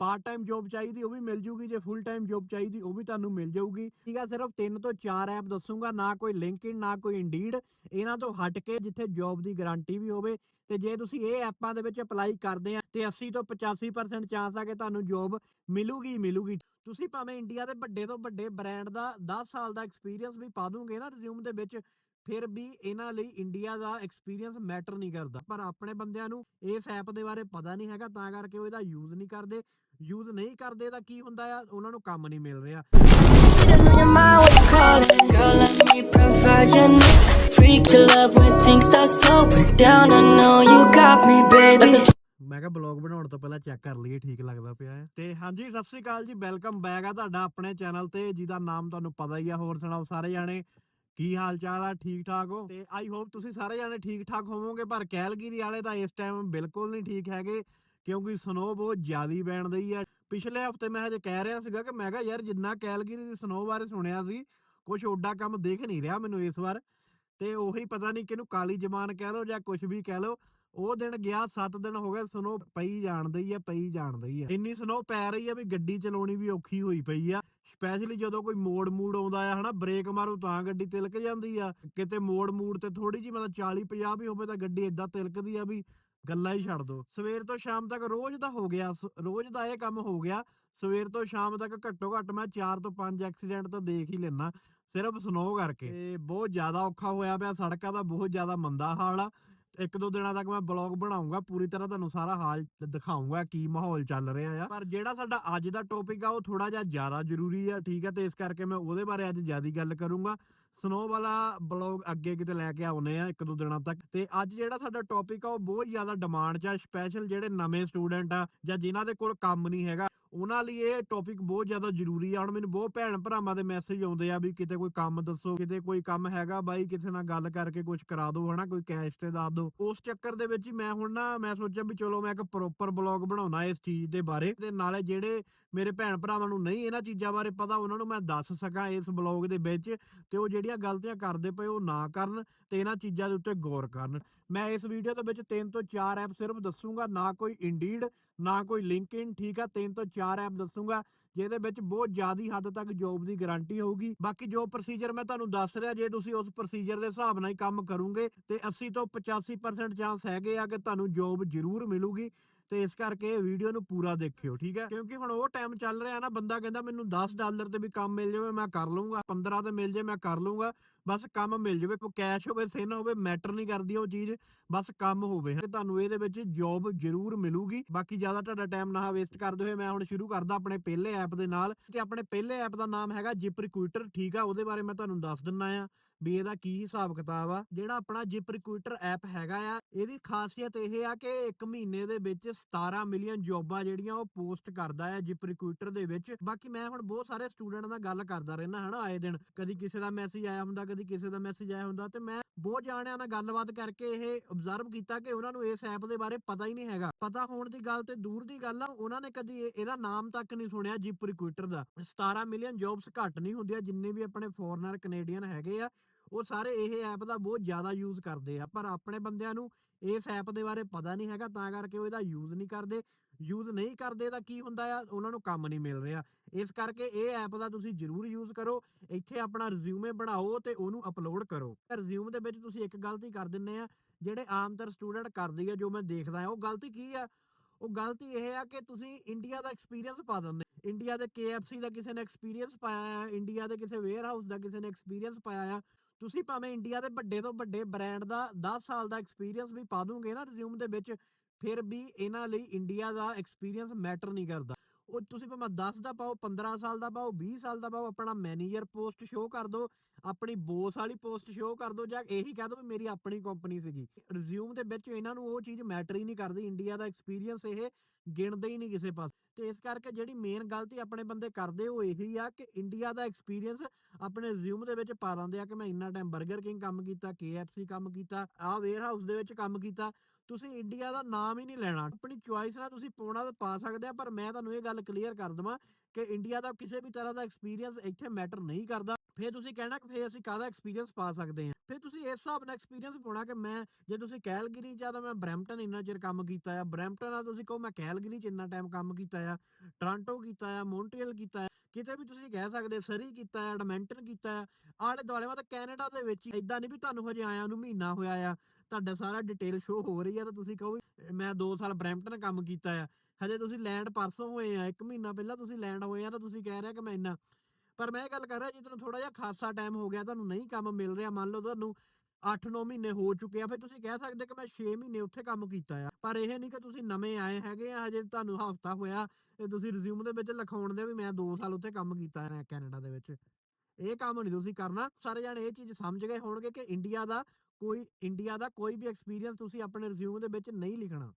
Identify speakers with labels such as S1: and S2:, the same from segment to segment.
S1: Part time job ਚਾਹੀਦੀ, ਉਹ ਵੀ ਮਿਲ ਜੂਗੀ, ਜੇ ਫੁੱਲ ਟਾਈਮ ਜੌਬ ਚਾਹੀਦੀ, ਉਹ ਵੀ ਤੁਹਾਨੂੰ ਮਿਲ ਜਾਊਗੀ। ਠੀਕ ਆ, ਸਿਰਫ 3 ਤੋਂ 4 ਐਪ ਦੱਸੂਗਾ, ਨਾ ਕੋਈ ਲਿੰਕਡਇਨ ਨਾ ਕੋਈ ਇੰਡੀਡ ਇਹਨਾਂ ਤੋਂ ਹਟ ਕੇ ਜਿੱਥੇ ਜੌਬ ਦੀ ਗਾਰੰਟੀ ਵੀ ਹੋਵੇ, ਤੇ ਜੇ ਤੁਸੀਂ ਇਹ ਐਪਾਂ ਦੇ ਵਿੱਚ ਅਪਲਾਈ ਕਰਦੇ ਆ, ਤੇ 80 ਤੋਂ 85% ਚਾਂਸ ਆ ਕਿ ਤੁਹਾਨੂੰ ਜੌਬ ਮਿਲੂਗੀ ਮਿਲੂਗੀ। ਤੁਸੀਂ ਭਾਵੇਂ ਇੰਡੀਆ ਦੇ ਵੱਡੇ ਤੋਂ ਵੱਡੇ ਬ੍ਰਾਂਡ ਦਾ 10 ਸਾਲ ਦਾ ਐਕਸਪੀਰੀਅੰਸ ਵੀ ਪਾ ਦੋਗੇ ਨਾ ਰਿਜ਼ਿਊਮ ਦੇ ਵਿੱਚ, ਫਿਰ ਵੀ ਇਹਨਾਂ ਲਈ ਇੰਡੀਆ ਦਾ ਐਕਸਪੀਰੀਅੰਸ ਮੈਟਰ ਨਹੀਂ ਕਰਦਾ। ਪਰ ਆਪਣੇ ਬੰਦਿਆਂ ਨੂੰ ਇਸ ਐਪ ਦੇ ਬਾਰੇ ਪਤਾ ਨਹੀਂ ਹੈਗਾ, ਤਾਂ ਕਰਕੇ ਉਹ ਇਹਦਾ ਯੂਜ਼ ਨਹੀਂ ਕਰਦੇ। ਯੂਜ਼ ਨਹੀਂ ਕਰਦੇ ਤਾਂ ਕੀ ਹੁੰਦਾ ਆ? ਉਹਨਾਂ ਨੂੰ ਕੰਮ ਨਹੀਂ ਮਿਲ ਰਿਹਾ। ਮੈਂ ਕਿਹਾ ਬਲੌਗ ਬਣਾਉਣ ਤੋਂ ਪਹਿਲਾਂ ਚੈੱਕ ਕਰ ਲਈਏ, ਠੀਕ ਲੱਗਦਾ ਪਿਆ ਹੈ। ਤੇ ਹਾਂਜੀ, ਸਤਿ ਸ੍ਰੀ ਅਕਾਲ ਜੀ, ਵੈਲਕਮ ਬੈਕ ਆ ਤੁਹਾਡਾ ਆਪਣੇ ਚੈਨਲ ਤੇ, ਜਿਹਦਾ ਨਾਮ ਤੁਹਾਨੂੰ ਪਤਾ ਹੀ ਆ, ਹੋਰ ਸੁਣਾਓ ਸਾਰੇ ਜਾਣੇ? ਕੀ ਹਾਲ ਚਾਲ ਆ, ਠੀਕ ਠਾਕ ਹੋ? ਤੇ ਆਈ ਹੋਪ ਤੁਸੀਂ ਸਾਰੇ ਜਾਣੇ ਠੀਕ ਠਾਕ ਹੋਵੋਗੇ, ਪਰ ਕੈਲਗਰੀ ਵਾਲੇ ਤਾਂ ਇਸ ਟਾਈਮ ਬਿਲਕੁਲ ਨਹੀਂ ਠੀਕ ਹੈਗੇ। ਕਿਉਂਕਿ ਸਨੋ ਬਹੁਤ ਜ਼ਿਆਦੀ ਪੈਣ ਦਈ ਆ। ਪਿਛਲੇ ਹਫ਼ਤੇ ਮੈਂ ਹਜੇ ਕਹਿ ਰਿਹਾ ਸੀਗਾ ਕਿ ਮੈਂ ਕਿਹਾ ਯਾਰ ਜਿੰਨਾ ਕੈਲਗਰੀ ਦੀ ਸਨੋ ਬਾਰੇ ਸੁਣਿਆ ਸੀ ਕੁਝ ਓਡਾ ਕੰਮ ਦੇਖ ਨਹੀਂ ਰਿਹਾ ਮੈਨੂੰ ਇਸ ਵਾਰ। ਤੇ ਉਹੀ ਪਤਾ ਨਹੀਂ ਕਿਹਨੂੰ ਕਾਲੀ ਜ਼ਬਾਨ ਕਹਿ ਲਓ ਜਾਂ ਕੁਝ ਵੀ ਕਹਿ ਲਓ, ਉਹ ਦਿਨ ਗਿਆ 7 ਦਿਨ ਹੋ ਗਏ ਸਨੋ ਪਈ ਜਾਣਦੀ ਆ, ਪਈ ਜਾਣਦੀ ਆ। ਇੰਨੀ ਸਨੋ ਪੈ ਰਹੀ ਆ ਵੀ ਗੱਡੀ ਚਲਾਉਣੀ ਵੀ ਔਖੀ ਹੋਈ ਪਈ ਆ। ਸਪੈਸ਼ਲੀ ਜਦੋਂ ਕੋਈ ਮੋੜ ਮੂੜ ਆਉਂਦਾ ਆ, ਹਨਾ ਬ੍ਰੇਕ ਮਾਰੂ ਤਾਂ ਗੱਡੀ ਤਿਲਕ ਜਾਂਦੀ ਆ। ਕਿਤੇ ਮੋੜ ਮੂੜ ਤੇ ਥੋੜੀ ਜਿਹੀ ਮਤਲਬ 40 50 ਵੀ ਹੋਵੇ ਤਾਂ ਗੱਡੀ ਏਦਾਂ ਤਿਲਕਦੀ ਆ ਵੀ ਗੱਲਾਂ ਹੀ ਛੱਡ ਦੋ। ਸਵੇਰ ਤੋਂ ਸ਼ਾਮ ਤੱਕ ਰੋਜ਼ ਦਾ ਹੋ ਗਿਆ ਰੋਜ਼ ਦਾ ਇਹ ਕੰਮ ਹੋ ਗਿਆ। ਸਵੇਰ ਤੋਂ ਸ਼ਾਮ ਤੱਕ ਘੱਟੋ ਘੱਟ ਮੈਂ 4 ਤੋਂ 5 ਐਕਸੀਡੈਂਟ ਤਾਂ ਦੇਖ ਹੀ ਲੈਣਾ ਸਿਰਫ ਸਨੋ ਕਰਕੇ। ਤੇ ਬਹੁਤ ਜ਼ਿਆਦਾ ਔਖਾ ਹੋਇਆ ਪਿਆ ਸੜਕਾਂ ਦਾ ਬਹੁਤ ਜ਼ਿਆਦਾ ਮੰਦਾ ਹਾਲ ਆ। ਇੱਕ ਦੋ ਦਿਨਾਂ ਤੱਕ ਮੈਂ ਬਲੌਗ ਬਣਾਉਂਗਾ ਪੂਰੀ ਤਰ੍ਹਾਂ ਤੁਹਾਨੂੰ ਸਾਰਾ ਹਾਲ ਦਿਖਾਉਂਗਾ ਕੀ ਮਾਹੌਲ ਚੱਲ ਰਿਹਾ ਆ। ਪਰ ਜਿਹੜਾ ਸਾਡਾ ਅੱਜ ਦਾ ਟੌਪਿਕ ਆ ਉਹ ਥੋੜਾ ਜਿਹਾ ਜ਼ਿਆਦਾ ਜ਼ਰੂਰੀ ਆ ਠੀਕ ਆ? ਤੇ ਇਸ ਕਰਕੇ ਮੈਂ ਉਹਦੇ ਬਾਰੇ ਅੱਜ ਜ਼ਿਆਦਾ ਗੱਲ ਕਰੂੰਗਾ। ਸਨੋ ਵਾਲਾ ਬਲੌਗ ਅੱਗੇ ਕਿਤੇ ਲੈ ਕੇ ਆਉਨੇ ਆ ਇੱਕ ਦੋ ਦਿਨਾਂ ਤੱਕ। ਤੇ ਅੱਜ ਜਿਹੜਾ ਸਾਡਾ ਟੌਪਿਕ ਆ, ਉਹ ਬਹੁਤ ਜ਼ਿਆਦਾ ਡਿਮਾਂਡ 'ਚ ਆ ਸਪੈਸ਼ਲ ਜਿਹੜੇ ਨਵੇਂ ਸਟੂਡੈਂਟ ਆ ਜਾਂ ਜਿਨ੍ਹਾਂ ਦੇ ਕੋਲ ਕੰਮ ਨਹੀਂ ਹੈਗਾ, ਉਹਨਾਂ ਲਈ ਇਹ ਟੌਪਿਕ ਬਹੁਤ ਜ਼ਿਆਦਾ ਜ਼ਰੂਰੀ ਆ। ਹੁਣ ਮੈਨੂੰ ਬਹੁਤ ਭੈਣ ਭਰਾਵਾਂ ਦੇ ਮੈਸੇਜ ਆਉਂਦੇ ਆ ਵੀ ਕਿਤੇ ਕੋਈ ਕੰਮ ਦੱਸੋ, ਕਿਤੇ ਕੋਈ ਕੰਮ ਹੈਗਾ ਬਾਈ, ਕਿਸੇ ਨਾਲ ਗੱਲ ਕਰਕੇ ਕੁਝ ਕਰਾ ਦਿਓ ਹਨਾ, ਕੋਈ ਕੈਸ਼ ਤੇ ਦੱਸ ਦਿਓ ਉਸ ਚੱਕਰ ਦੇ ਵਿੱਚ ਹੀ ਮੈਂ ਹੁਣ ਨਾ, ਮੈਂ ਸੋਚਿਆ ਵੀ ਚਲੋ ਮੈਂ ਇੱਕ ਪ੍ਰੋਪਰ ਬਲੌਗ ਬਣਾਉਣਾ ਇਸ ਚੀਜ਼ ਦੇ ਬਾਰੇ। ਤੇ ਨਾਲੇ ਜਿਹੜੇ ਮੇਰੇ ਭੈਣ ਭਰਾਵਾਂ ਨੂੰ ਨਹੀਂ ਇਹਨਾਂ ਚੀਜ਼ਾਂ ਬਾਰੇ ਪਤਾ, ਉਹਨਾਂ ਨੂੰ ਮੈਂ ਦੱਸ ਸਕਾਂ ਇਸ ਬਲੌਗ ਦੇ ਵਿੱਚ ਤੇ ਉਹ ਜਿਹੜੀਆਂ ਗਲਤੀਆਂ ਕਰਦੇ ਪਏ ਉਹ ਨਾ ਕਰਨ ਤੇ ਇਹਨਾਂ ਚੀਜ਼ਾਂ ਦੇ ਉੱਤੇ ਗੌਰ ਕਰਨ। ਮੈਂ ਇਸ ਵੀਡੀਓ ਦੇ ਵਿੱਚ ਤਿੰਨ ਤੋਂ ਚਾਰ ਐਪ ਸਿਰਫ ਦੱਸੂਗਾ, ਨਾ ਕੋਈ ਇੰਡੀਡ ਨਾ ਕੋਈ ਲਿੰਕਡਇਨ ਠੀਕ ਆ, ਤਿੰਨ ਤੋਂ ਚਾਰ ਐਪ ਦੱਸੂਗਾ, ਜਿਹਦੇ ਵਿੱਚ ਬਹੁਤ ਜ਼ਿਆਦੀ ਹੱਦ ਤੱਕ ਜੌਬ ਦੀ ਗਾਰੰਟੀ ਹੋਊਗੀ। ਬਾਕੀ ਜੋ ਪ੍ਰੋਸੀਜਰ ਮੈਂ ਤੁਹਾਨੂੰ ਦੱਸ ਰਿਹਾ, ਜੇ ਤੁਸੀਂ ਉਸ ਪ੍ਰੋਸੀਜਰ ਦੇ ਹਿਸਾਬ ਨਾਲ ਹੀ ਕੰਮ ਕਰੋਗੇ ਤੇ 80 ਤੋਂ 85% ਚਾਂਸ ਹੈਗੇ ਆ ਕਿ ਤੁਹਾਨੂੰ ਜੌਬ ਜ਼ਰੂਰ ਮਿਲੂਗੀ। ਤੇ ਇਸ ਕਰਕੇ ਇਹ ਵੀਡੀਓ ਨੂੰ ਪੂਰਾ ਦੇਖਿਓ, ਠੀਕ ਹੈ? ਕਿਉਂਕਿ ਹੁਣ ਉਹ ਟਾਈਮ ਚੱਲ ਰਿਹਾ ਨਾ, ਬੰਦਾ ਕਹਿੰਦਾ ਮੈਨੂੰ 10 ਡਾਲਰ ਤੇ ਵੀ ਕੰਮ ਮਿਲ ਜਾਵੇ, ਮੈਂ ਕਰ ਲੂੰਗਾ 15 ਤੇ ਮਿਲ ਜਾਵੇ ਮੈਂ ਕਰ ਲੂੰਗਾ ਬਸ ਕੰਮ ਮਿਲ ਜਾਵੇ, ਕੋਈ ਕੈਸ਼ ਹੋਵੇ, ਸਿਨ ਹੋਵੇ ਮੈਟਰ ਨਹੀਂ ਕਰਦੀ ਉਹ ਚੀਜ਼, ਬਸ ਕੰਮ ਹੋਵੇ। ਤੇ ਤੁਹਾਨੂੰ ਇਹਦੇ ਵਿੱਚ ਜੌਬ ਜ਼ਰੂਰ ਮਿਲੂਗੀ। ਬਾਕੀ ਜ਼ਿਆਦਾ ਤੁਹਾਡਾ ਟਾਈਮ ਨਾ ਵੇਸਟ ਕਰਦੇ ਹੋਏ, ਮੈਂ ਹੁਣ ਸ਼ੁਰੂ ਕਰਦਾ ਆਪਣੇ ਪਹਿਲੇ ਐਪ ਦੇ ਨਾਲ। ਤੇ ਆਪਣੇ ਪਹਿਲੇ ਐਪ ਦਾ ਨਾਮ ਹੈਗਾ ਜਿਪ ਰਿਕਰੂਟਰ ਠੀਕ ਆ? ਉਹਦੇ ਬਾਰੇ ਮੈਂ ਤੁਹਾਨੂੰ ਦੱਸ ਦਿੰਨਾ ਆ ਵੀ ਇਹਦਾ ਕੀ ਹਿਸਾਬ ਕਿਤਾਬ ਆ। ਜਿਹੜਾ ਆਪਣਾ ਜਿਪ ਰਿਕਰੂਟਰ ਐਪ ਹੈਗਾ ਆ ਇਹਦੀ ਖਾਸੀਅਤ ਇਹ ਆ ਕਿ ਇੱਕ ਮਹੀਨੇ ਦੇ ਵਿੱਚ 17 ਮਿਲੀਅਨ ਜੌਬਾਂ ਜਿਹੜੀਆਂ ਉਹ ਪੋਸਟ ਕਰਦਾ ਆ ਜਿਪ ਰਿਕਰੂਟਰ ਦੇ ਵਿੱਚ। ਬਾਕੀ ਮੈਂ ਹੁਣ ਬਹੁਤ ਸਾਰੇ ਸਟੂਡੈਂਟ ਨਾਲ ਗੱਲ ਕਰਦਾ ਰਹਿਣਾ ਹਨਾ ਆਏ ਦਿਨ। ਕਦੀ ਕਿਸੇ ਦਾ ਮੈਸੇਜ ਆਇਆ ਹੁੰਦਾ, ਕਦੀ ਕਿਸੇ ਦਾ ਮੈਸੇਜ ਆਇਆ ਹੁੰਦਾ ਤੇ ਮੈਂ ਬਹੁਤ ਜਾਣਿਆਂ ਨਾਲ ਗੱਲਬਾਤ ਕਰਕੇ ਇਹ ਅਬਜ਼ਰਵ ਕੀਤਾ ਕਿ ਉਹਨਾਂ ਨੂੰ ਇਸ ਐਪ ਦੇ ਬਾਰੇ ਪਤਾ ਹੀ ਨਹੀਂ ਹੈਗਾ। ਪਤਾ ਹੋਣ ਦੀ ਗੱਲ ਤੇ ਦੂਰ ਦੀ ਗੱਲ ਆ, ਉਹਨਾਂ ਨੇ ਕਦੀ ਇਹ- ਇਹਦਾ ਨਾਮ ਤੱਕ ਨਹੀਂ ਸੁਣਿਆ ਜਿਪ ਰਿਕਰੂਟਰ ਦਾ। 17 ਮਿਲੀਅਨ ਜੌਬਸ ਘੱਟ ਨਹੀਂ ਹੁੰਦੀਆਂ ਜਿੰਨੇ ਵੀ ਆਪਣੇ ਫੋਰਨਰ ਕੈਨੇਡੀਅਨ ਹੈਗੇ ਆ। ਉਹ ਸਾਰੇ ਇਹ ਐਪ ਦਾ ਬਹੁਤ ਜ਼ਿਆਦਾ ਯੂਜ਼ ਕਰਦੇ ਆ, ਪਰ ਆਪਣੇ ਬੰਦਿਆਂ ਨੂੰ ਇਸ ਐਪ ਦੇ ਬਾਰੇ ਪਤਾ ਨਹੀਂ ਹੈਗਾ, ਤਾਂ ਕਰਕੇ ਉਹ ਇਹਦਾ ਯੂਜ਼ ਨਹੀਂ ਕਰਦੇ। ਯੂਜ਼ ਨਹੀਂ ਕਰਦੇ ਤਾਂ ਕੀ ਹੁੰਦਾ ਆ? ਉਹਨਾਂ ਨੂੰ ਕੰਮ ਨਹੀਂ ਮਿਲ ਰਿਹਾ। ਇਸ ਕਰਕੇ ਇਹ ਐਪ ਦਾ ਤੁਸੀਂ ਜ਼ਰੂਰ ਯੂਜ਼ ਕਰੋ, ਇੱਥੇ ਆਪਣਾ ਰਿਜ਼ਿਊਮੇ ਬਣਾਓ ਤੇ ਉਹਨੂੰ ਅਪਲੋਡ ਕਰੋ। ਰਿਜ਼ਿਊਮ ਦੇ ਵਿੱਚ ਤੁਸੀਂ ਇੱਕ ਗਲਤੀ ਕਰ ਦਿੰਨੇ ਆ, ਜਿਹੜੇ ਆਮ ਆਮਤਰ ਸਟੂਡੈਂਟ ਕਰਦੇ ਆ ਜੋ ਮੈਂ ਦੇਖਦਾ ਆ, ਉਹ ਗਲਤੀ ਕੀ ਆ? ਉਹ ਗਲਤੀ ਇਹ ਆ ਕਿ ਤੁਸੀਂ ਇੰਡੀਆ ਦਾ ਐਕਸਪੀਰੀਅੰਸ ਪਾ ਦਿੰਦੇ ਇੰਡੀਆ ਦੇ KFC ਦਾ ਕਿਸੇ ਨੇ ਐਕਸਪੀਰੀਅੰਸ ਪਾਇਆ ਆ ਇੰਡੀਆ ਦੇ ਕਿਸੇ ਵੇਅਰ ਹਾਊਸ ਦਾ ਕਿਸੇ ਨੇ ਐਕਸਪੀਰੀਅੰਸ ਪਾਇਆ ਆ ਤੁਸੀਂ ਭਾਵੇਂ ਇੰਡੀਆ ਦੇ ਵੱਡੇ ਤੋਂ ਵੱਡੇ ਬ੍ਰਾਂਡ ਦਾ 10 ਸਾਲ ਦਾ ਐਕਸਪੀਰੀਅੰਸ ਵੀ ਪਾ ਦੋਗੇ ਨਾ ਰਿਜ਼ਿਊਮ ਦੇ ਵਿੱਚ, ਫਿਰ ਵੀ ਇਹਨਾਂ ਲਈ ਇੰਡੀਆ ਦਾ ਐਕਸਪੀਰੀਅੰਸ ਮੈਟਰ ਨਹੀਂ ਕਰਦਾ। ਉਹ ਤੁਸੀਂ ਭਾਵੇਂ 10 ਦਾ ਪਾਓ 15 ਸਾਲ ਦਾ ਪਾਓ 20 ਸਾਲ ਦਾ ਪਾਓ, ਆਪਣਾ ਮੈਨੇਜਰ ਪੋਸਟ ਸ਼ੋ ਕਰ ਦਿਓ ਆਪਣੀ ਬੋਸ ਵਾਲੀ ਪੋਸਟ ਸ਼ੋਅ ਕਰ ਦਿਓ ਜਾਂ ਇਹੀ ਕਹਿ ਦਿਓ ਵੀ ਮੇਰੀ ਆਪਣੀ ਕੰਪਨੀ ਸੀਗੀ। ਰਿਜ਼ਿਊਮ ਦੇ ਵਿੱਚ ਇਹਨਾਂ ਨੂੰ ਉਹ ਚੀਜ਼ ਮੈਟਰ ਹੀ ਨਹੀਂ ਕਰਦੀ ਇੰਡੀਆ ਦਾ ਐਕਸਪੀਰੀਅੰਸ ਇਹ ਗਿਣਦੇ ਹੀ ਨਹੀਂ ਕਿਸੇ ਪਾਸੇ। ਤੇ ਇਸ ਕਰਕੇ ਜਿਹੜੀ ਮੇਨ ਗਲਤੀ ਆਪਣੇ ਬੰਦੇ ਕਰਦੇ ਉਹ ਇਹੀ ਆ ਕਿ ਇੰਡੀਆ ਦਾ ਐਕਸਪੀਰੀਅੰਸ ਆਪਣੇ ਰਿਜ਼ਿਊਮ ਦੇ ਵਿੱਚ ਪਾ ਦਿੰਦੇ ਆ ਕਿ ਮੈਂ ਇੰਨਾ ਟਾਈਮ 버ਗਰ ਕਿੰਗ ਕੰਮ ਕੀਤਾ KFC ਕੰਮ ਕੀਤਾ ਆਹ ਵੇਅਰ ਹਾਊਸ ਦੇ ਵਿੱਚ ਕੰਮ ਕੀਤਾ। ਤੁਸੀਂ ਇੰਡੀਆ ਦਾ ਨਾਮ ਹੀ ਨਹੀਂ ਲੈਣਾ। ਆਪਣੀ ਚੁਆਇਸ ਨਾਲ ਤੁਸੀਂ ਪਾਉਣਾ ਤਾਂ ਪਾ ਸਕਦੇ ਆ, ਪਰ ਮੈਂ ਤੁਹਾਨੂੰ ਇਹ ਗੱਲ ਕਲੀਅਰ ਕਰ ਦਵਾਂ ਕਿ ਇੰਡੀਆ ਦਾ ਕਿਸੇ ਵੀ ਤਰ੍ਹਾਂ ਦਾ ਐਕਸਪੀਰੀਅੰਸ ਇੱਥੇ ਮੈਟਰ ਨਹੀਂ ਕਰਦਾ। ਫੇਰ ਤੁਸੀਂ ਕਹਿਣਾ ਕਿ ਫੇਰ ਅਸੀਂ ਕਾਹਦਾ ਐਕਸਪੀਰੀਅੰਸ ਪਾ ਸਕਦੇ ਹਾਂ? ਫਿਰ ਤੁਸੀਂ ਇਸ ਹਿਸਾਬ ਨਾਲ ਐਕਸਪੀਰੀਅੰਸ ਪਾਉਣਾ ਕਿ ਮੈਂ, ਜੇ ਤੁਸੀਂ ਕੈਲਗਰੀ ਚ ਤਾਂ ਮੈਂ ਬਰੈਂਪਟਨ ਇੰਨਾ ਚਿਰ ਕੰਮ ਕੀਤਾ ਆ, ਬਰੈਂਪਟਨ ਆ ਤੁਸੀਂ ਕਹੋ ਮੈਂ ਕੈਲਗਰੀ ਚ ਇੰਨਾ ਟਾਈਮ ਕੰਮ ਕੀਤਾ ਆ, ਟੋਰਾਂਟੋ ਕੀਤਾ ਆ, ਮੌਂਟਰੀਅਲ ਕੀਤਾ ਆ, ਕਿਤੇ ਵੀ ਤੁਸੀਂ ਕਹਿ ਸਕਦੇ, ਸਰੀ ਕੀਤਾ ਆ, ਐਡਮੰਟਨ ਕੀਤਾ ਆ, ਆਲੇ ਦੁਆਲੇ ਮਤਲਬ ਕੈਨੇਡਾ ਦੇ ਵਿੱਚ ਇਦਾਂ ਨਹੀਂ ਵੀ ਤੁਹਾਨੂੰ ਹਜੇ ਆਇਆ ਨੂੰ ਮਹੀਨਾ ਹੋਇਆ ਆ, ਤੁਹਾਡਾ ਸਾਰਾ ਡਿਟੇਲ ਸ਼ੋ ਹੋ ਰਹੀ ਆ ਤਾਂ ਤੁਸੀਂ ਕਹੋ ਵੀ ਮੈਂ 2 ਸਾਲ ਬਰੈਂਪਟਨ ਕੰਮ ਕੀਤਾ ਆ, ਹਜੇ ਤੁਸੀਂ ਲੈਂਡ ਪਰਸੋਂ ਹੋਏ ਆ 1 ਮਹੀਨਾ ਪਹਿਲਾਂ ਤੁਸੀਂ ਲੈਂਡ ਹੋਏ ਆ ਤਾਂ ਤੁਸੀਂ ਕਹਿ ਰਹੇ ਕਿ ਮੈਂ ਇੰਨਾ ਪਰ ਮੈਂ ਇਹ ਗੱਲ ਕਰ ਰਿਹਾ, ਜੇ ਤੁਹਾਨੂੰ ਥੋੜਾ ਜਿਹਾ ਖਾਸਾ ਟਾਈਮ ਹੋ ਗਿਆ, ਤੁਹਾਨੂੰ ਨਹੀਂ ਕੰਮ ਮਿਲ ਰਿਹਾ, ਮੰਨ ਲਓ ਤੁਹਾਨੂੰ 8-9 ਮਹੀਨੇ ਹੋ ਚੁੱਕੇ ਆ, ਫਿਰ ਤੁਸੀਂ ਕਹਿ ਸਕਦੇ ਕਿ ਮੈਂ 6 ਮਹੀਨੇ ਉੱਥੇ ਕੰਮ ਕੀਤਾ ਆ। ਪਰ ਇਹ ਨਹੀਂ ਕਿ ਤੁਸੀਂ ਨਵੇਂ ਆਏ ਹੈਗੇ ਆ, ਹਜੇ ਤੁਹਾਨੂੰ ਹਫਤਾ ਹੋਇਆ ਤੁਸੀਂ ਰਿਜ਼ਿਊਮ ਦੇ ਵਿੱਚ ਲਿਖਾਉਣ ਦੇ ਵੀ ਮੈਂ 2 ਸਾਲ ਉੱਥੇ ਕੰਮ ਕੀਤਾ ਹੈ ਕੈਨੇਡਾ ਦੇ ਵਿੱਚ। ਇਹ ਕੰਮ ਨਹੀਂ ਤੁਸੀਂ ਕਰਨਾ। ਸਾਰੇ ਜਾਣੇ ਇਹ ਚੀਜ਼ ਸਮਝ ਗਏ ਹੋਣਗੇ ਕਿ ਇੰਡੀਆ ਦਾ ਕੋਈ ਇੰਡੀਆ ਦਾ ਕੋਈ ਵੀ ਐਕਸਪੀਰੀਅੰਸ ਤੁਸੀਂ ਆਪਣੇ ਰਿਜ਼ਿਊਮ ਦੇ ਵਿੱਚ ਨਹੀਂ ਲਿਖਣਾ।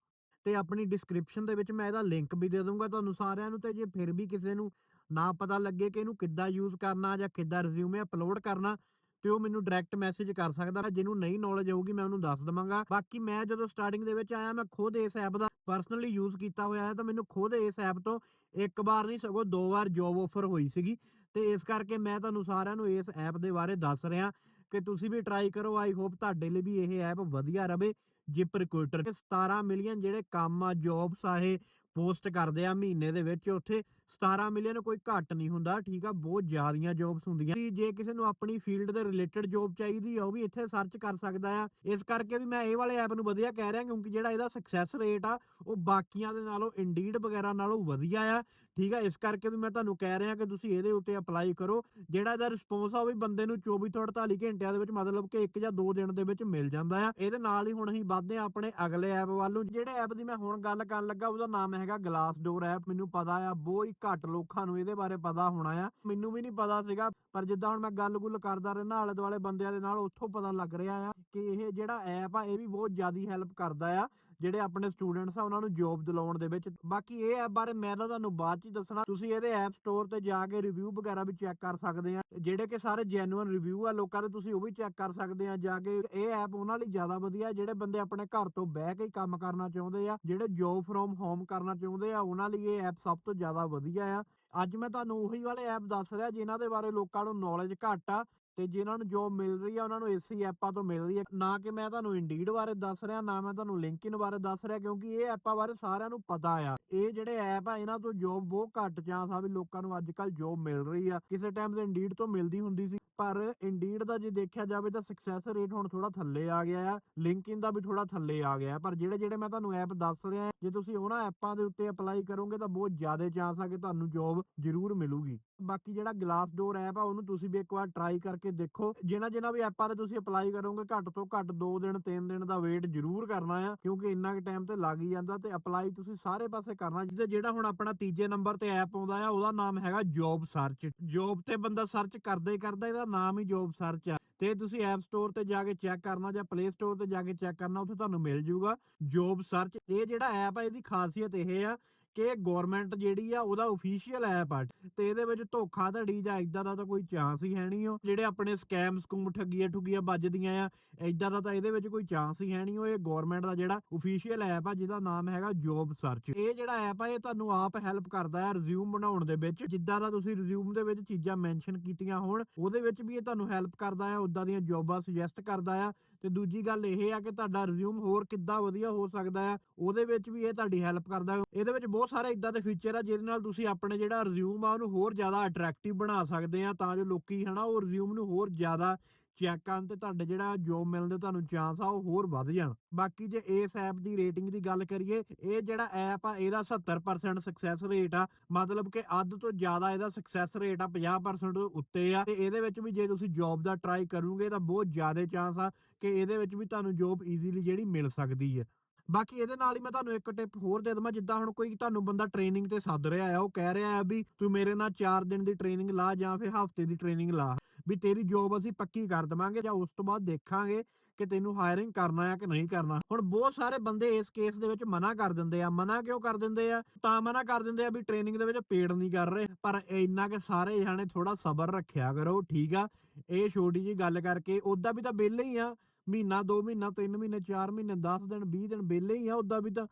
S1: ਤੇ ਆਪਣੀ ਡਿਸਕ੍ਰਿਪਸ਼ਨ ਦੇ ਵਿੱਚ ਮੈਂ ਇਹਦਾ ਲਿੰਕ ਵੀ ਦੇ ਦੂੰਗਾ ਤੁਹਾਨੂੰ ਸਾਰਿਆਂ ਨੂੰ, ਤੇ ਜੇ ਫਿਰ ਵੀ ਕਿਸੇ ਨੂੰ ਨਾ ਪਤਾ ਲੱਗੇ ਕਿ ਇਹਨੂੰ ਕਿੱਦਾਂ ਯੂਜ਼ ਕਰਨਾ ਜਾਂ ਕਿੱਦਾਂ ਰਿਜ਼ਿਊਮੇ ਅਪਲੋਡ ਕਰਨਾ, ਤੇ ਉਹ ਮੈਨੂੰ ਡਾਇਰੈਕਟ ਮੈਸੇਜ ਕਰ ਸਕਦਾ ਜਿਹਨੂੰ ਨਹੀਂ ਨੌਲੇਜ ਹੋਊਗੀ ਮੈਂ ਉਹਨੂੰ ਦੱਸ ਦਵਾਂਗਾ। ਬਾਕੀ ਮੈਂ ਜਦੋਂ ਸਟਾਰਟਿੰਗ ਦੇ ਵਿੱਚ ਆਇਆ, ਮੈਂ ਖੁਦ ਇਸ ਐਪ ਦਾ ਪਰਸਨਲੀ ਯੂਜ਼ ਕੀਤਾ ਹੋਇਆ ਹੈ, ਤਾਂ ਮੈਨੂੰ ਖੁਦ ਇਸ ਐਪ ਤੋਂ ਇੱਕ ਵਾਰ ਨਹੀਂ, ਸਗੋਂ ਦੋ ਵਾਰ ਜੌਬ ਆਫਰ ਹੋਈ ਸੀਗੀ। ਤੇ ਇਸ ਕਰਕੇ ਮੈਂ ਤੁਹਾਨੂੰ ਸਾਰਿਆਂ ਨੂੰ ਇਸ ਐਪ ਦੇ ਬਾਰੇ ਦੱਸ ਰਿਹਾ ਕਿ ਤੁਸੀਂ ਵੀ ਟਰਾਈ ਕਰੋ। ਆਈ ਹੋਪ ਤੁਹਾਡੇ ਲਈ ਵੀ ਇਹ ਐਪ ਵਧੀਆ ਰਵੇ। ਜਿਪ ਰਿਕਰੂਟਰ 17 ਮਿਲੀਅਨ ਜਿਹੜੇ ਕੰਮ ਆ ਜੌਬਸ ਆ ਇਹ ਪੋਸਟ ਕਰਦੇ ਆ ਮਹੀਨੇ ਦੇ ਵਿੱਚ ਉੱਥੇ। 17 ਮਿਲੀਅਨ ਕੋਈ ਘੱਟ ਨਹੀਂ ਹੁੰਦਾ, ਠੀਕ ਆ, ਬਹੁਤ ਜ਼ਿਆਦੀਆਂ ਜੌਬਸ ਹੁੰਦੀਆਂ ਜੇ ਕਿਸੇ ਨੂੰ ਆਪਣੀ ਫੀਲਡ ਦੇ ਰਿਲੇਟਡ ਜੌਬ ਚਾਹੀਦੀ ਆ, ਉਹ ਵੀ ਇੱਥੇ ਸਰਚ ਕਰ ਸਕਦਾ ਆ। ਇਸ ਕਰਕੇ ਵੀ ਮੈਂ ਇਹ ਵਾਲੇ ਐਪ ਨੂੰ ਵਧੀਆ ਕਹਿ ਰਿਹਾ, ਕਿਉਂਕਿ ਜਿਹੜਾ ਇਹਦਾ ਸਕਸੈਸ ਰੇਟ ਆ, ਉਹ ਬਾਕੀਆਂ ਦੇ ਨਾਲੋਂ ਇੰਡੀਡ ਵਗੈਰਾ ਨਾਲੋਂ ਵਧੀਆ ਆ, ਠੀਕ ਆ। ਇਸ ਕਰਕੇ ਵੀ ਮੈਂ ਤੁਹਾਨੂੰ ਕਹਿ ਰਿਹਾ ਕਿ ਤੁਸੀਂ ਇਹਦੇ ਉੱਤੇ ਅਪਲਾਈ ਕਰੋ। ਜਿਹੜਾ ਇਹਦਾ ਰਿਸਪੌਂਸ ਆ, ਉਹ ਵੀ ਬੰਦੇ ਨੂੰ 24 ਤੋਂ 48 ਘੰਟਿਆਂ ਦੇ ਵਿੱਚ, ਮਤਲਬ ਕਿ ਇੱਕ ਜਾਂ ਦੋ ਦਿਨ ਦੇ ਵਿੱਚ ਮਿਲ ਜਾਂਦਾ ਆ। ਇਹਦੇ ਨਾਲ ਹੀ ਹੁਣ ਅਸੀਂ ਵੱਧਦੇ ਆ ਆਪਣੇ ਅਗਲੇ ਐਪ ਵੱਲ ਨੂੰ। ਜਿਹੜੇ ਐਪ ਦੀ ਮੈਂ ਹੁਣ ਗੱਲ ਕਰਨ ਲੱਗਾ, ਉਹਦਾ ਨਾਮ ਹੈਗਾ ਗਲਾਸ ਡੋਰ ਐਪ ਮੈਨੂੰ ਪਤਾ ਆ, ਬਹੁਤ ਹੀ ਘੱਟ ਲੋਕਾਂ ਨੂੰ ਇਹਦੇ ਬਾਰੇ ਪਤਾ ਹੋਣਾ ਆ। ਮੈਨੂੰ ਵੀ ਨਹੀਂ ਪਤਾ ਸੀਗਾ, ਪਰ ਜਿੱਦਾਂ ਹੁਣ ਮੈਂ ਗੱਲ-ਗੁੱਲ ਕਰਦਾ ਰਹਿਣਾ ਆਲੇ ਦੁਆਲੇ ਬੰਦਿਆਂ ਦੇ ਨਾਲ, ਉੱਥੋਂ ਪਤਾ ਲੱਗ ਰਿਹਾ ਆ ਕਿ ਇਹ ਜਿਹੜਾ ਐਪ ਆ, ਇਹ ਵੀ ਬਹੁਤ ਜ਼ਿਆਦਾ ਹੈਲਪ ਕਰਦਾ ਆ। ਜਿਹੜੇ ਆਪਣੇ ਸਟੂਡੈਂਟਸ ਆ, ਉਹਨਾਂ ਨੂੰ ਜੌਬ ਦਿਲਾਉਣ ਦੇ ਵਿੱਚ। ਬਾਕੀ ਇਹ ਐਪ ਬਾਰੇ ਮੈਂ ਤਾਂ ਤੁਹਾਨੂੰ ਬਾਅਦ ਚ ਦੱਸਣਾ। ਤੁਸੀਂ ਇਹਦੇ ਐਪ ਸਟੋਰ ਤੇ ਜਾ ਕੇ ਰਿਵਿਊ ਵਗੈਰਾ ਵੀ ਚੈੱਕ ਕਰ ਸਕਦੇ ਆ। ਜਿਹੜੇ ਕਿ ਸਾਰੇ ਜੈਨੂਇਨ ਰਿਵਿਊ ਆ ਲੋਕਾਂ ਦੇ, ਤੁਸੀਂ ਉਹ ਵੀ ਚੈੱਕ ਕਰ ਸਕਦੇ ਆ। ਜਾ ਕੇ ਇਹ ਐਪ ਉਹਨਾਂ ਲਈ ਜ਼ਿਆਦਾ ਵਧੀਆ, ਜਿਹੜੇ ਬੰਦੇ ਆਪਣੇ ਘਰ ਤੋਂ ਬਹਿ ਕੇ ਕੰਮ ਕਰਨਾ ਚਾਹੁੰਦੇ ਆ, ਜਿਹੜੇ ਜੌਬ ਫਰੋਮ ਹੋਮ ਕਰਨਾ ਚਾਹੁੰਦੇ ਆ, ਉਹਨਾਂ ਲਈ ਇਹ ਐਪ ਸਭ ਤੋਂ ਜ਼ਿਆਦਾ ਵਧੀਆ ਆ। ਅੱਜ ਮੈਂ ਤੁਹਾਨੂੰ ਉਹੀ ਵਾਲੇ ਐਪ ਦੱਸ ਰਿਹਾ, ਜਿਨ੍ਹਾਂ ਦੇ ਬਾਰੇ ਲੋਕਾਂ ਨੂੰ ਨੌਲੇਜ ਘੱਟ ਆ। ਤੇ ਜਿਨ੍ਹਾਂ ਨੂੰ ਜੋਬ ਮਿਲ ਰਹੀ ਆ, ਉਹਨਾਂ ਨੂੰ ਇਸੇ ਐਪਾਂ ਤੋਂ ਮਿਲ ਰਹੀ ਹੈ ਨਾ ਕਿ ਮੈਂ ਤੁਹਾਨੂੰ ਇੰਡੀਡ ਬਾਰੇ ਦੱਸ ਰਿਹਾ, ਨਾ ਮੈਂ ਤੁਹਾਨੂੰ ਲਿੰਕਡਇਨ ਬਾਰੇ ਦੱਸ ਰਿਹਾ, ਕਿਉਂਕਿ ਇਹ ਐਪਾਂ ਬਾਰੇ ਸਾਰਿਆਂ ਨੂੰ ਪਤਾ ਆ। ਇਹ ਜਿਹੜੇ ਐਪ ਆ, ਇਹਨਾਂ ਤੋਂ ਜੋਬ ਬਹੁਤ ਘੱਟ ਚਾਂਸ ਆ ਵੀ ਲੋਕਾਂ ਨੂੰ ਅੱਜ ਕੱਲ ਜੋਬ ਮਿਲ ਰਹੀ ਆ। ਕਿਸੇ ਟਾਈਮ ਤੇ ਇੰਡੀਡ ਤੋਂ ਮਿਲਦੀ ਹੁੰਦੀ ਸੀ। ਪਰ ਇੰਡੀਡ ਦਾ ਜੇ ਦੇਖਿਆ ਜਾਵੇ ਤਾਂ ਸਕਸੈਸ ਰੇਟ ਹੁਣ ਥੋੜਾ ਥੱਲੇ ਆ ਗਿਆ ਆ ਲਿੰਕਡਇਨ ਦਾ ਵੀ ਥੋੜਾ ਥੱਲੇ ਆ ਗਿਆ ਪਰ ਜਿਹੜੇ ਜਿਹੜੇ ਮੈਂ ਤੁਹਾਨੂੰ ਐਪ ਦੱਸ ਰਿਹਾ ਜੇ ਤੁਸੀਂ ਉਹਨਾਂ ਐਪਾਂ ਦੇ ਉੱਤੇ ਅਪਲਾਈ ਕਰੋਗੇ ਤਾਂ ਬਹੁਤ ਜ਼ਿਆਦਾ ਚਾਂਸ ਆ ਕਿ ਤੁਹਾਨੂੰ ਜੌਬ ਜ਼ਰੂਰ ਮਿਲੂਗੀ। ਬਾਕੀ ਜਿਹੜਾ ਗਲਾਸ ਡੋਰ ਐਪ ਆ, ਉਹਨੂੰ ਤੁਸੀਂ ਵੀ ਇੱਕ ਵਾਰ ਟਰਾਈ ਕਰਕੇ ਦੇਖੋ। ਜਿਨ੍ਹਾਂ ਜਿਨ੍ਹਾਂ ਵੀ ਐਪਾਂ ਤੇ ਤੁਸੀਂ ਅਪਲਾਈ ਕਰੋਗੇ, ਘੱਟ ਤੋਂ ਘੱਟ 2 ਦਿਨ 3 ਦਿਨ ਦਾ ਵੇਟ ਜ਼ਰੂਰ ਕਰਨਾ ਆ, ਕਿਉਂਕਿ ਇੰਨਾ ਕੁ ਟਾਈਮ ਤੇ ਲੱਗ ਹੀ ਜਾਂਦਾ ਤੇ ਅਪਲਾਈ ਤੁਸੀਂ ਸਾਰੇ ਪਾਸੇ ਕਰਨਾ। ਜਿਹਦੇ ਜਿਹੜਾ ਹੁਣ ਆਪਣਾ ਤੀਜੇ ਨੰਬਰ ਤੇ ਐਪ ਆਉਂਦਾ ਆ, ਉਹਦਾ ਨਾਮ ਹੈਗਾ ਜੌਬ ਸਰਚ ਜੌਬ ਤੇ ਬੰਦਾ ਸਰਚ ਕਰਦਾ ਕਰਦਾ ਇਹਦਾ ਨਾਮ ਹੀ ਜੋਬ ਸਰਚ ਆ। ਤੇ ਤੁਸੀਂ ਐਪ ਸਟੋਰ ਤੇ ਜਾ ਕੇ ਚੈੱਕ ਕਰਨਾ ਜਾਂ ਪਲੇ ਸਟੋਰ ਤੇ ਜਾ ਕੇ ਚੈੱਕ ਕਰਨਾ, ਉੱਥੇ ਤੁਹਾਨੂੰ ਮਿਲ ਜਾਊਗਾ ਜੋਬ ਸਰਚ ਇਹ ਜਿਹੜਾ ਐਪ ਆ, ਇਹਦੀ ਖਾਸੀਅਤ ਇਹ ਆ ਕਿ ਗਵਰਨਮੈਂਟ ਜਿਹੜੀ ਆ, ਉਹਦਾ ਅਫੀਸ਼ੀਅਲ ਐਪ ਆ। ਤੇ ਇਹਦੇ ਵਿੱਚ ਧੋਖਾਧੜੀ ਜਾਂ ਇਦਾਂ ਦਾ ਤਾਂ ਕੋਈ ਚਾਂਸ ਹੀ ਹੈ ਨਹੀਂ ਉਹ। ਜਿਹੜੇ ਆਪਣੇ ਸਕੈਮ ਸਕੂਮ ਠੱਗੀਆਂ ਠੁਗੀਆਂ ਵੱਜਦੀਆਂ ਆ ਇਦਾਂ ਦਾ ਤਾਂ ਇਹਦੇ ਵਿੱਚ ਕੋਈ ਚਾਂਸ ਹੀ ਹੈ ਨਹੀਂ ਉਹ। ਇਹ ਗਵਰਨਮੈਂਟ ਦਾ ਜਿਹੜਾ ਅਫੀਸ਼ੀਅਲ ਐਪ ਆ, ਜਿਹਦਾ ਨਾਮ ਹੈਗਾ ਜੌਬ ਸਰਚ ਇਹ ਜਿਹੜਾ ਐਪ ਆ, ਇਹ ਤੁਹਾਨੂੰ ਆਪ ਹੈਲਪ ਕਰਦਾ ਹੈ ਰਿਜ਼ਿਊਮ ਬਣਾਉਣ ਦੇ ਵਿੱਚ। ਜਿੱਦਾਂ ਦਾ ਤੁਸੀਂ ਰਿਜ਼ਿਊਮ ਦੇ ਵਿੱਚ ਚੀਜ਼ਾਂ ਮੈਂਸ਼ਨ ਕੀਤੀਆਂ ਹੋਣ, ਉਹਦੇ ਵਿੱਚ ਵੀ ਇਹ ਤੁਹਾਨੂੰ ਹੈਲਪ ਕਰਦਾ ਹੈ ਉਦਾਂ ਦੀਆਂ ਜੌਬਾਂ ਸੁਜੈਸਟ ਕਰਦਾ ਆ। ਤੇ ਦੂਜੀ ਗੱਲ ਇਹ ਆ ਕਿ ਤੁਹਾਡਾ ਰਿਜ਼ਿਊਮ ਹੋਰ ਕਿੱਦਾਂ ਵਧੀਆ ਹੋ ਸਕਦਾ ਆ ਉਹਦੇ ਵਿੱਚ ਵੀ ਇਹ ਤੁਹਾਡੀ ਹੈਲਪ ਕਰਦਾ ਇਹਦੇ ਵਿੱਚ ਬਹੁਤ ਸਾਰੇ ਇਦਾਂ ਦੇ ਫੀਚਰ ਆ ਜਿਹਦੇ ਨਾਲ ਤੁਸੀਂ ਆਪਣੇ ਜਿਹੜਾ ਰਿਜ਼ਿਊਮ ਆ ਉਹਨੂੰ ਹੋਰ ਜ਼ਿਆਦਾ ਅਟਰੈਕਟਿਵ ਬਣਾ ਸਕਦੇ ਆ, ਤਾਂ ਜੋ ਲੋਕੀ ਹਨਾ ਉਹ ਰਿਜ਼ਿਊਮ ਨੂੰ ਹੋਰ ਜ਼ਿਆਦਾ ਚੈੱਕ ਤੇ ਤੁਹਾਡੇ ਜਿਹੜਾ ਜੋਬ ਮਿਲਣ ਦੇ ਤੁਹਾਨੂੰ ਚਾਂਸ ਆ, ਉਹ ਹੋਰ ਵੱਧ ਜਾਣ। ਬਾਕੀ ਜੇ ਇਸ ਐਪ ਦੀ ਰੇਟਿੰਗ ਦੀ ਗੱਲ ਕਰੀਏ, ਇਹ ਜਿਹੜਾ ਐਪ ਆ, ਇਹਦਾ 70% ਸਕਸੈਸ ਰੇਟ ਆ। ਮਤਲਬ ਕਿ ਅੱਧ ਤੋਂ ਜ਼ਿਆਦਾ ਇਹਦਾ ਸਕਸੈਸ ਰੇਟ ਆ 50% ਤੋਂ ਉੱਤੇ ਆ। ਤੇ ਇਹਦੇ ਵਿੱਚ ਵੀ ਜੇ ਤੁਸੀਂ ਜੌਬ ਦਾ ਟਰਾਈ ਕਰੋਗੇ, ਤਾਂ ਬਹੁਤ ਜ਼ਿਆਦਾ ਚਾਂਸ ਆ ਕਿ ਇਹਦੇ ਵਿੱਚ ਵੀ ਤੁਹਾਨੂੰ ਜੌਬ ਈਜ਼ੀਲੀ ਜਿਹੜੀ ਮਿਲ ਸਕਦੀ ਹੈ। ਬਾਕੀ ਇਹਦੇ ਨਾਲ ਹੀ ਮੈਂ ਤੁਹਾਨੂੰ ਇੱਕ ਟਿਪ ਹੋਰ ਦੇ ਦਵਾਂ, ਜਿੱਦਾਂ ਹੁਣ ਕੋਈ ਤੁਹਾਨੂੰ ਬੰਦਾ ਟ੍ਰੇਨਿੰਗ ਤੇ ਸੱਦ ਰਿਹਾ ਆ ਉਹ ਕਹਿ ਰਿਹਾ ਆ ਵੀ ਤੂੰ ਮੇਰੇ ਨਾਲ 4 ਦਿਨ ਦੀ ਟ੍ਰੇਨਿੰਗ ਲਾ ਜਾਂ ਫਿਰ ਹਫ਼ਤੇ ਦੀ ਟ੍ਰੇਨਿੰਗ ਲਾ, ਵੀ ਤੇਰੀ ਜੌਬ ਅਸੀਂ ਪੱਕੀ ਕਰ ਦਵਾਂਗੇ ਜਾਂ ਉਸ ਤੋਂ ਬਾਅਦ ਦੇਖਾਂਗੇ ਕਿ ਤੈਨੂੰ ਹਾਇਰਿੰਗ ਕਰਨਾ ਆ ਕਿ ਨਹੀਂ ਕਰਨਾ। ਹੁਣ ਬਹੁਤ ਸਾਰੇ ਬੰਦੇ ਇਸ ਕੇਸ ਦੇ ਵਿੱਚ ਮਨਾ ਕਰ ਦਿੰਦੇ ਆ, ਮਨਾ ਕਿਉਂ ਕਰ ਦਿੰਦੇ ਆ? ਤਾਂ ਮਨਾ ਕਰ ਦਿੰਦੇ ਆ ਵੀ ਟ੍ਰੇਨਿੰਗ ਦੇ ਵਿੱਚ ਪੇਡ ਨਹੀਂ ਕਰ ਰਹੇ, ਪਰ ਇੰਨਾ ਕਿ ਸਾਰੇ ਜਾਣੇ ਥੋੜਾ ਸਬਰ ਰੱਖਿਆ ਕਰੋ, ਠੀਕ ਆ? ਇਹ ਛੋਟੀ ਜੀ ਗੱਲ ਕਰਕੇ ਉਦਾਂ ਵੀ ਤਾਂ ਵਿਹਲੇ ਹੀ ਆ ਮਹੀਨਾ 2 ਮਹੀਨਾ 3 ਮਹੀਨੇ 4 ਮਹੀਨੇ 10 ਦਿਨ 20 ਦਿਨ ਵਿਹਲੇ ਹੀ ਆ ਉਦਾਂ ਵੀ ਤਾਂ।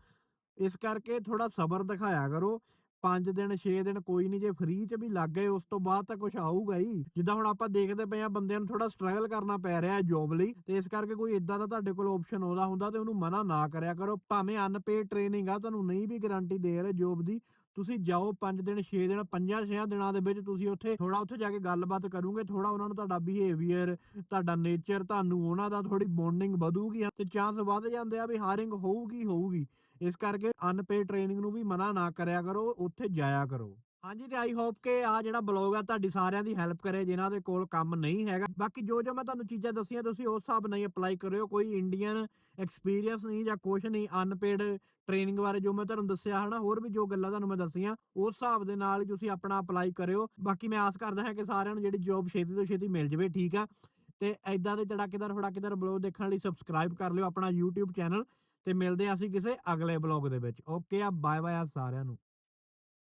S1: ਇਸ ਕਰਕੇ ਥੋੜਾ ਸਬਰ ਦਿਖਾਇਆ ਕਰੋ। 5 ਦਿਨ 6 ਦਿਨ ਕੋਈ ਨਹੀਂ ਜੇ ਫ੍ਰੀ 'ਚ ਵੀ ਲੱਗ ਗਏ, ਉਸ ਤੋਂ ਬਾਅਦ ਤਾਂ ਕੁਝ ਆਊਗਾ ਹੀ। ਜਿੱਦਾਂ ਹੁਣ ਆਪਾਂ ਦੇਖਦੇ ਪਏ ਆ ਬੰਦਿਆਂ ਨੂੰ ਥੋੜਾ ਸਟਰਗਲ ਕਰਨਾ ਪੈ ਰਿਹਾ ਜੌਬ ਲਈ, ਤੇ ਇਸ ਕਰਕੇ ਕੋਈ ਇਦਾਂ ਦਾ ਤੁਹਾਡੇ ਕੋਲ ਆਪਸ਼ਨ ਆਉਂਦਾ ਹੁੰਦਾ ਤੇ ਉਹਨੂੰ ਮਨਾ ਨਾ ਕਰਿਆ ਕਰੋ। ਭਾਵੇਂ ਅਨਪੇਡ ਟ੍ਰੇਨਿੰਗ ਆ, ਤੁਹਾਨੂੰ ਨਹੀਂ ਵੀ ਗਾਰੰਟੀ ਦੇ ਰਹੇ ਜੌਬ ਦੀ। ਤੁਸੀਂ ਜਾਓ 5 ਦਿਨ 6 ਦਿਨ 5-6 ਦਿਨਾਂ ਦੇ ਵਿੱਚ ਤੁਸੀਂ ਉੱਥੇ ਥੋੜਾ ਉੱਥੇ ਜਾ ਕੇ ਗੱਲਬਾਤ ਕਰੋਗੇ ਥੋੜਾ ਉਹਨਾਂ ਨੂੰ ਤੁਹਾਡਾ ਬਿਹੇਵੀਅਰ ਤੁਹਾਡਾ ਨੇਚਰ ਤੁਹਾਨੂੰ ਉਹਨਾਂ ਦਾ ਥੋੜੀ ਬੌਂਡਿੰਗ ਵਧੂਗੀ ਤੇ ਚਾਂਸ ਵੱਧ ਜਾਂਦੇ ਆ ਵੀ ਹਾਇਰਿੰਗ ਹੋਊਗੀ ਹੋਊਗੀ। ਇਸ ਕਰਕੇ ਅਨਪੇਡ ਟ੍ਰੇਨਿੰਗ ਨੂੰ ਵੀ ਮਨਾ ਨਾ ਕਰਿਆ ਕਰੋ, ਉੱਥੇ ਜਾਇਆ ਕਰੋ। ਹਾਂਜੀ, ਤੇ ਆਈ ਹੋਪ ਕਿ ਆ ਜਿਹੜਾ ਬਲੌਗ ਆ ਤੁਹਾਡੀ ਸਾਰਿਆਂ ਦੀ ਹੈਲਪ ਕਰੇ, ਜਿਨ੍ਹਾਂ ਦੇ ਕੋਲ ਕੰਮ ਨਹੀਂ ਹੈਗਾ। ਬਾਕੀ ਜੋ ਜੋ ਮੈਂ ਤੁਹਾਨੂੰ ਚੀਜ਼ਾਂ ਦੱਸੀਆਂ, ਤੁਸੀਂ ਉਸ ਹਿਸਾਬ ਨਾਲ ਹੀ ਅਪਲਾਈ ਕਰਿਓ। ਕੋਈ ਇੰਡੀਅਨ ਐਕਸਪੀਰੀਅੰਸ ਨਹੀਂ ਜਾਂ ਕੁਝ ਨਹੀਂ ਅਨਪੇਡ ਟ੍ਰੇਨਿੰਗ ਬਾਰੇ ਜੋ ਮੈਂ ਤੁਹਾਨੂੰ ਦੱਸਿਆ, ਹਨਾ, ਹੋਰ ਵੀ ਜੋ ਗੱਲਾਂ ਤੁਹਾਨੂੰ ਮੈਂ ਦੱਸੀਆਂ, ਉਸ ਹਿਸਾਬ ਦੇ ਨਾਲ ਹੀ ਤੁਸੀਂ ਆਪਣਾ ਅਪਲਾਈ ਕਰਿਓ। ਬਾਕੀ ਮੈਂ ਆਸ ਕਰਦਾ ਹਾਂ ਕਿ ਸਾਰਿਆਂ ਨੂੰ ਜਿਹੜੀ ਜੌਬ ਛੇਤੀ ਤੋਂ ਛੇਤੀ ਮਿਲ ਜਾਵੇ, ਠੀਕ ਆ। ਤੇ ਐਦਾਂ ਦੇ ਚੜਾਕੇਦਾਰ ਫੜਾਕੇਦਾਰ ਬਲੌਗ ਦੇਖਣ ਲਈ ਸਬਸਕ੍ਰਾਈਬ ਕਰ ਲਿਓ ਆਪਣਾ YouTube ਚੈਨਲ ਤੇ ਮਿਲਦੇ ਹਾਂ ਅਸੀਂ ਕਿਸੇ ਅਗਲੇ ਬਲੌਗ ਦੇ ਵਿੱਚ। ਓਕੇ ਆ ਬਾਏ ਬਾਏ ਆ ਸਾਰਿਆਂ ਨੂੰ।